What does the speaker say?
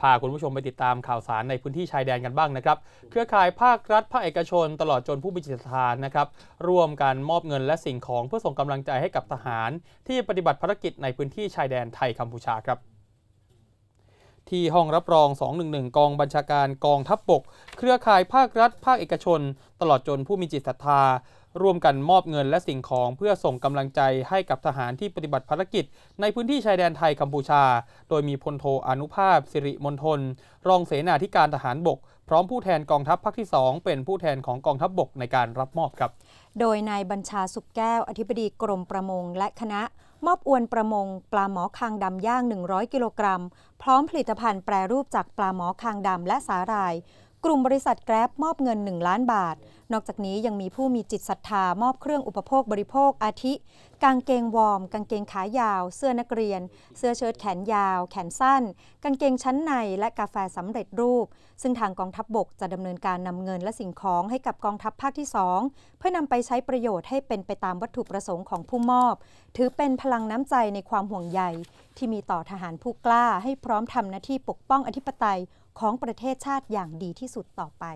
พาคุณผู้ชมไปติดตามข่าวสารในพื้นที่ชายแดนกันบ้างนะครับ เครือข่ายภาครัฐภาคเอกชน ตลอดจนผู้มีจิตศรัทธานะครับร่วมกันมอบเงินและสิ่งของเพื่อส่งกำลังใจให้กับทหาร ที่ปฏิบัติภารกิจในพื้นที่ชายแดนไทยกัมพูชาครับ ที่ห้องรับรอง 211 กองบัญชาการกองทัพบก เครือข่ายภาครัฐ ภาคเอกชน ตลอดจนผู้มีจิตศรัทธา ร่วมกันมอบเงินและสิ่งของเพื่อส่งกำลังใจให้กับทหารที่ปฏิบัติภารกิจ ในพื้นที่ชายแดนไทยกัมพูชา โดยมีพลโทอนุภาพ สิริมณฑลรองเสนาธิการทหารบก พร้อมผู้แทนกองทัพภาคที่ 2 เป็นผู้แทนของกองทัพบกในการรับมอบครับ โดยนายบัญชาสุขแก้วอธิบดีกรมประมงและคณะ มอบอวนประมง ปลาหมอคางดำย่าง 100 กิโลกรัม พร้อมผลิตภัณฑ์แปรรูปจากปลาหมอคางดำและสาหร่าย กลุ่มบริษัทแกร็บมอบเงิน 1 ล้านบาท นอกจากนี้ยังมีผู้มีจิตศรัทธามอบเครื่องอุปโภคบริโภคอาทิ กางเกงวอร์ม กางเกงขายาว เสื้อนักเรียน เสื้อเชิ้ตแขนยาว แขนสั้น กางเกงชั้นในและกาแฟสำเร็จรูป ซึ่งทางกองทัพบบกจะดำเนินการนำเงินและสิ่งของให้กับกองทัพภาคที่ 2 เพื่อนำไปใช้ประโยชน์ให้เป็นไปตามวัตถุประสงค์ของผู้มอบ ถือเป็นพลังน้ำใจในความห่วงใยที่มีต่อทหารผู้กล้าให้พร้อมทำหน้าที่ปกป้องอธิปไตยของประเทศชาติอย่างดีที่สุดต่อไป